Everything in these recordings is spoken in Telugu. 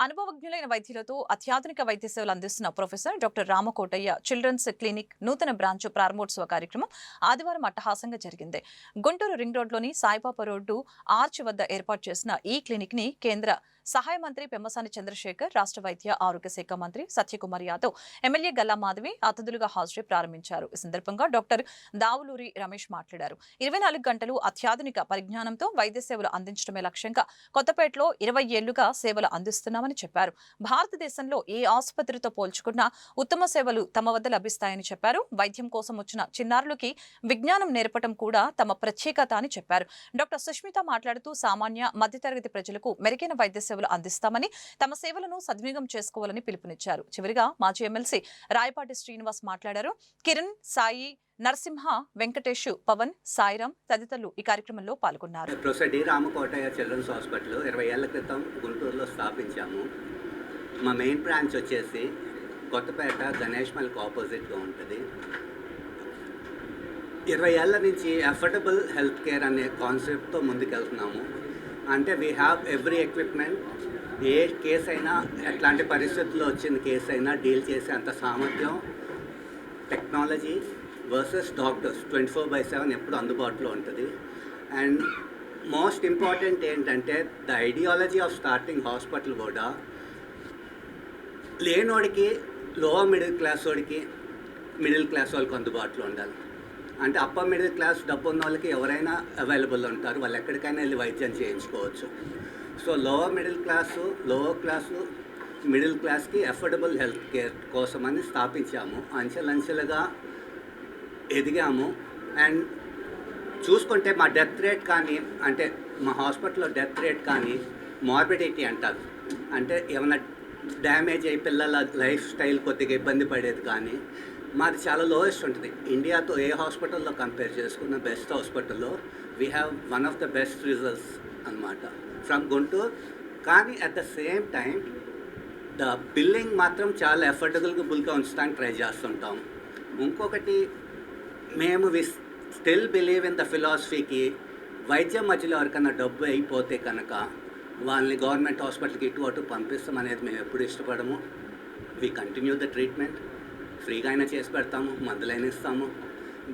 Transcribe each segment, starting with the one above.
అనుభవజ్ఞులైన వైద్యులతో అత్యాధునిక వైద్య సేవలు అందిస్తున్న professor doctor Ramakotaiah children's clinic నూతన బ్రాంచ్ ప్రారంభోత్సవ కార్యక్రమం ఆదివారం అట్టహాసంగా జరిగింది. గుంటూరు రింగ్ రోడ్లోని సాయిబాబా రోడ్డు ఆర్చ్ వద్ద ఏర్పాటు చేసిన ఈ క్లినిక్ని కేంద్ర సహాయ మంత్రి పెమ్మసాని చంద్రశేఖర్ రాష్ట్ర వైద్య ఆరోగ్య శాఖ మంత్రి సత్యకుమార్ యాదవ్ ఎమ్మెల్యే గల్లా మాధవి అతిథులుగా హాజరై ప్రారంభించారు. ఈ సందర్భంగా డాక్టర్ దావులూరి రమేష్ మాట్లాడారు. ఇరవై నాలుగు గంటలు అత్యాధునిక పరిజ్ఞానంతో వైద్య సేవలు అందించడమే లక్ష్యంగా కొత్తపేటలో ఇరవై ఏళ్ళుగా సేవలు అందిస్తున్నామని చెప్పారు. భారతదేశంలో ఏ ఆసుపత్రితో పోల్చుకున్నా ఉత్తమ సేవలు తమ వద్ద లభిస్తాయని చెప్పారు. వైద్యం కోసం వచ్చిన చిన్నారులకి విజ్ఞానం నేర్పటం కూడా తమ ప్రత్యేకత అని చెప్పారు. డాక్టర్ సుష్మిత మాట్లాడుతూ సామాన్య మధ్యతరగతి ప్రజలకు మెరుగైన వైద్య సేవలు అందిస్తామని తమ సేవలను సద్వినియోగం చేసుకోవాలని పిలుపునిచ్చారు. చివరిగా మాజీ ఎమ్మెల్సీ రాయపాటి శ్రీనివాస్ మాట్లాడారు. కిరణ్ సాయి నరసింహ వెంకటేష్ పవన్ సాయిరాం తదితరులు ఈ కార్యక్రమంలో పాల్గొన్నారు. Professor D. Ramakotaiah children's hospital ఇరవై ఏళ్ళ క్రితం గుంటూరులో స్థాపించాము. మా మెయిన్ బ్రాంచ్ వచ్చేసి కొత్తపేట గణేష్ మల్కి ఆపోజిట్గా ఉంటుంది. ఇరవై ఏళ్ళ నుంచి అఫోర్డబుల్ హెల్త్ కేర్ అనే కాన్సెప్ట్తో ముందుకెళ్తున్నాము. అంటే వీ హ్యావ్ ఎవ్రీ ఎక్విప్మెంట్ ఏ కేసు అయినా ఎట్లాంటి పరిస్థితుల్లో వచ్చిన కేసు అయినా డీల్ చేసే అంత సామర్థ్యం technology versus doctors twenty four by seven ఎప్పుడు అందుబాటులో ఉంటుంది. అండ్ మోస్ట్ ఇంపార్టెంట్ ఏంటంటే the ideology of starting hospital కూడా లేనోడికి లోవర్ మిడిల్ క్లాస్ వాడికి మిడిల్ క్లాస్ వాళ్ళకి అందుబాటులో ఉండాలి. అంటే అప్పర్ మిడిల్ క్లాస్ డబ్బు ఉన్న వాళ్ళకి ఎవరైనా అవైలబుల్ ఉంటారు వాళ్ళు ఎక్కడికైనా వెళ్ళి వైద్యం చేయించుకోవచ్చు. So lower middle class lower class middle క్లాస్కి అఫోర్డబుల్ హెల్త్ కేర్ కోసమని స్థాపించాము. అంచెలంచెలుగా ఎదిగాము. అండ్ చూసుకుంటే మా డెత్ రేట్ కానీ అంటే మా హాస్పిటల్లో డెత్ రేట్ కానీ మార్బిడిటీ అంటారు. అంటే ఏమైనా డ్యామేజ్ అయ్యి పిల్లల లైఫ్ స్టైల్ కొద్దిగా ఇబ్బంది పడేది కానీ మాది చాలా లోయెస్ట్ ఉంటుంది. ఇండియాతో ఏ హాస్పిటల్లో కంపేర్ చేసుకున్న బెస్ట్ హాస్పిటల్లో we have one of the best results అనమాట ఫ్రమ్ గుంటూరు. కానీ at the same time the billing మాత్రం చాలా ఎఫర్డబుల్గా ఉంచడానికి ట్రై చేస్తుంటాం. ఇంకొకటి మేము we still believe in the ఫిలాసఫీకి వైద్యం మధ్యలో ఎవరికైనా డబ్బు అయిపోతే కనుక వాళ్ళని గవర్నమెంట్ హాస్పిటల్కి ఇటు అటు పంపిస్తాం అనేది మేము ఎప్పుడు ఇష్టపడము. వి కంటిన్యూ ద ట్రీట్మెంట్ ఫ్రీగా అయినా చేసి పెడతాము మందులైనా ఇస్తాము.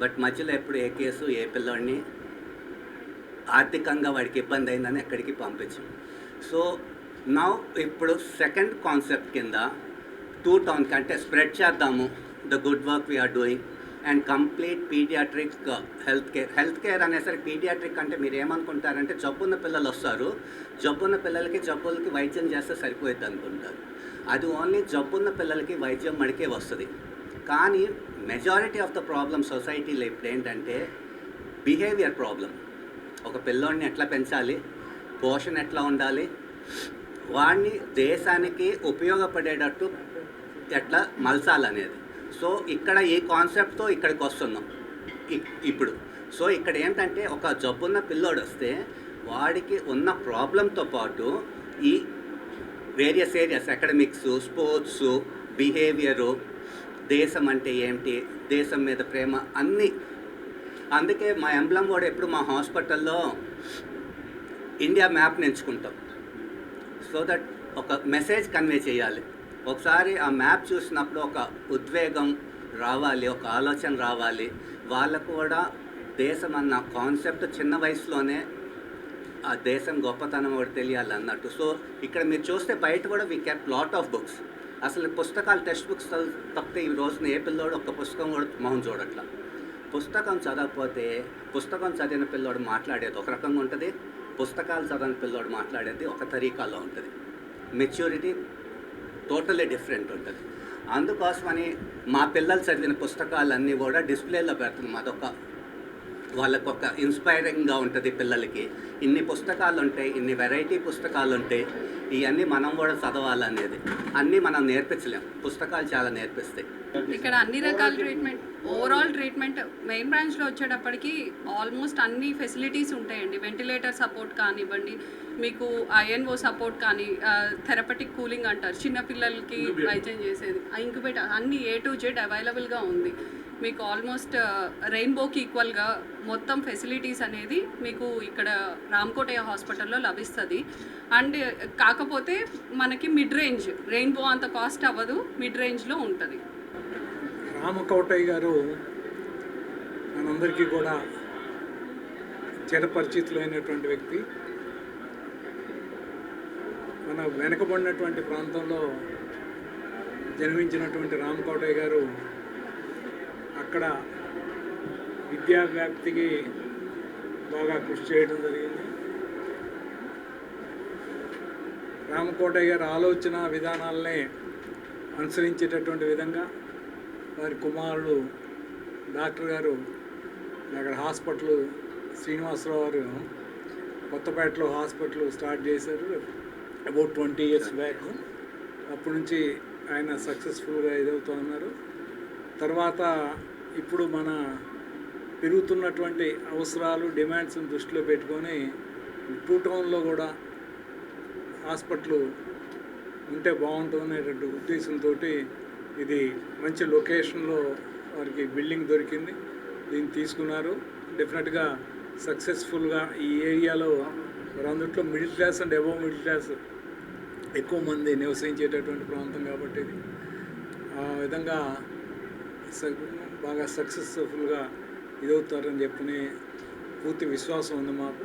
బట్ మధ్యలో ఎప్పుడు ఏ కేసు ఏ పిల్లోడిని ఆర్థికంగా వాడికి ఇబ్బంది అయిందని ఎక్కడికి పంపించు. సో నా ఇప్పుడు సెకండ్ కాన్సెప్ట్ కింద టూ టౌన్కి అంటే స్ప్రెడ్ చేద్దాము. The good work we are doing and complete paediatric health care health care అనేసరికి పీడియాట్రిక్ అంటే మీరు ఏమనుకుంటారంటే జబ్బున్న పిల్లలు వస్తారు. జబ్బున్న పిల్లలకి జబ్బులకి వైద్యం చేస్తే సరిపోతుంది అనుకుంటారు అది ఓన్లీ జబ్బున్న పిల్లలకి వైద్యం మడికే వస్తుంది. కానీ మెజారిటీ ఆఫ్ ద ప్రాబ్లమ్ సొసైటీలో ఇప్పుడు ఏంటంటే బిహేవియర్ ప్రాబ్లం ఒక పిల్లోడిని ఎట్లా పెంచాలి? పోషణ ఎట్లా ఉండాలి? వాడిని దేశానికి ఉపయోగపడేటట్టు ఎట్లా మలసాలనేది సో ఇక్కడ ఈ కాన్సెప్ట్తో ఇక్కడికి వస్తున్నాం. ఇప్పుడు. సో ఇక్కడ ఏంటంటే ఒక జబ్బున్న పిల్లోడు వస్తే వాడికి ఉన్న ప్రాబ్లంతో పాటు ఈ various areas academics sports behaviour దేశం అంటే ఏంటి? దేశం మీద ప్రేమ అన్నీ. అందుకే మా ఎంబ్లం కూడా ఎప్పుడు మా హాస్పిటల్లో ఇండియా మ్యాప్ని ఎంచుకుంటాం. సో దట్ ఒక మెసేజ్ కన్వే చేయాలి. ఒకసారి ఆ మ్యాప్ చూసినప్పుడు ఒక ఉద్వేగం రావాలి ఒక ఆలోచన రావాలి. వాళ్ళకు కూడా దేశం అన్న కాన్సెప్ట్ చిన్న వయసులోనే ఆ దేశం గొప్పతనం కూడా తెలియాలి అన్నట్టు. సో ఇక్కడ మీరు చూస్తే బయట కూడా we kept lot of books అసలు పుస్తకాలు టెక్స్ట్ బుక్స్ తప్పితే ఈ రోజున ఏ పిల్లోడు ఒక్క పుస్తకం కూడా మొహం చూడట్లా. పుస్తకం చదవకపోతే పుస్తకం చదివిన పిల్లోడు మాట్లాడేది ఒక రకంగా ఉంటుంది పుస్తకాలు చదవని పిల్లోడు మాట్లాడేది ఒక తరీకాలో ఉంటుంది. మెచ్యూరిటీ టోటలీ డిఫరెంట్ ఉంటుంది. అందుకోసమని మా పిల్లలు చదివిన పుస్తకాలన్నీ కూడా డిస్ప్లేలో పెడుతున్నాం అదొక వాళ్ళకు ఒక ఇన్స్పైరింగ్గా ఉంటుంది పిల్లలకి. ఇన్ని పుస్తకాలు ఉంటాయి ఇన్ని వెరైటీ పుస్తకాలు ఉంటాయి ఇవన్నీ మనం కూడా చదవాలనేది. అన్నీ మనం నేర్పించలేం. పుస్తకాలు చాలా నేర్పిస్తాయి. ఇక్కడ అన్ని రకాల ట్రీట్మెంట్ ఓవరాల్ ట్రీట్మెంట్ మెయిన్ బ్రాంచ్లో వచ్చేటప్పటికి ఆల్మోస్ట్ అన్ని ఫెసిలిటీస్ ఉంటాయండి. వెంటిలేటర్ సపోర్ట్ కానివ్వండి మీకు ఐఎన్ఓ సపోర్ట్ కానీ థెరపటిక్ కూలింగ్ అంటారు. చిన్న పిల్లలకి వైద్యం చేసేది. ఇంక్యుబేటర్ అన్ని ఏ టు జెడ్ అవైలబుల్గా ఉంది. మీకు ఆల్మోస్ట్ రెయిన్బోకి ఈక్వల్గా మొత్తం ఫెసిలిటీస్ అనేది మీకు ఇక్కడ రామ్కోటయ్య హాస్పిటల్లో లభిస్తుంది. అండ్ uh, కాకపోతే మనకి మిడ్ రేంజ్ రెయిన్బో అంత కాస్ట్ అవ్వదు మిడ్ రేంజ్లో ఉంటుంది. రామకోటయ్య గారు మనందరికీ కూడా చిరపరిచితులైనటువంటి వ్యక్తి. మన వెనకబడినటువంటి ప్రాంతంలో జన్మించినటువంటి రామకోటయ్య గారు అక్కడ విద్యా వ్యాప్తికి బాగా కృషి చేయడం జరిగింది. రామకోటయ్య గారి ఆలోచన విధానాలని అనుసరించేటటువంటి విధంగా వారి కుమారుడు డాక్టర్ గారు అక్కడ హాస్పిటల్ శ్రీనివాసరావు గారు కొత్తపేటలో హాస్పిటల్ స్టార్ట్ చేశారు అబౌట్ ట్వంటీ ఇయర్స్ బ్యాక్. అప్పటి నుంచి ఆయన సక్సెస్ఫుల్గా ఇదవుతూ ఉన్నారు. తర్వాత ఇప్పుడు మన పెరుగుతున్నటువంటి అవసరాలు డిమాండ్స్ని దృష్టిలో పెట్టుకొని టూ టౌన్లో కూడా హాస్పిటల్ ఉంటే బాగుంటుందనేటువంటి ఉద్దేశంతో ఇది మంచి లొకేషన్లో వారికి బిల్డింగ్ దొరికింది. దీన్ని తీసుకున్నారు. డెఫినెట్గా సక్సెస్ఫుల్గా ఈ ఏరియాలో అందుట్లో middle class and above middle class ఎక్కువ మంది నివసించేటటువంటి ప్రాంతం కాబట్టి ఇది. ఆ విధంగా బాగా సక్సెస్ఫుల్గా ఇదవుతారని చెప్పని పూర్తి విశ్వాసం ఉంది మాకు.